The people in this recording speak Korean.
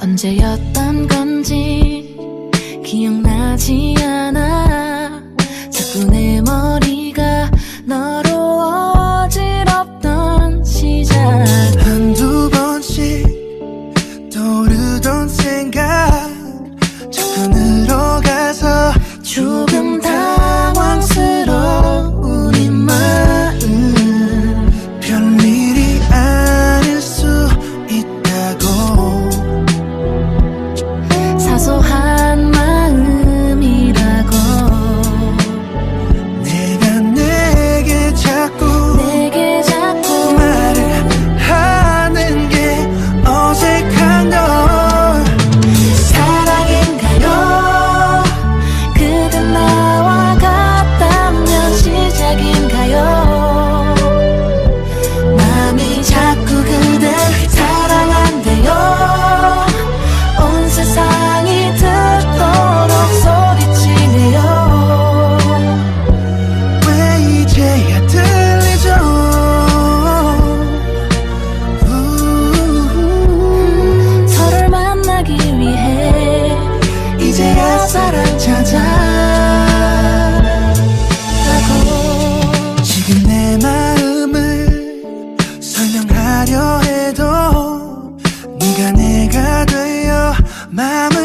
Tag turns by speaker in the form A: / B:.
A: 언제였던 건지 기억나지 않아.
B: 마음을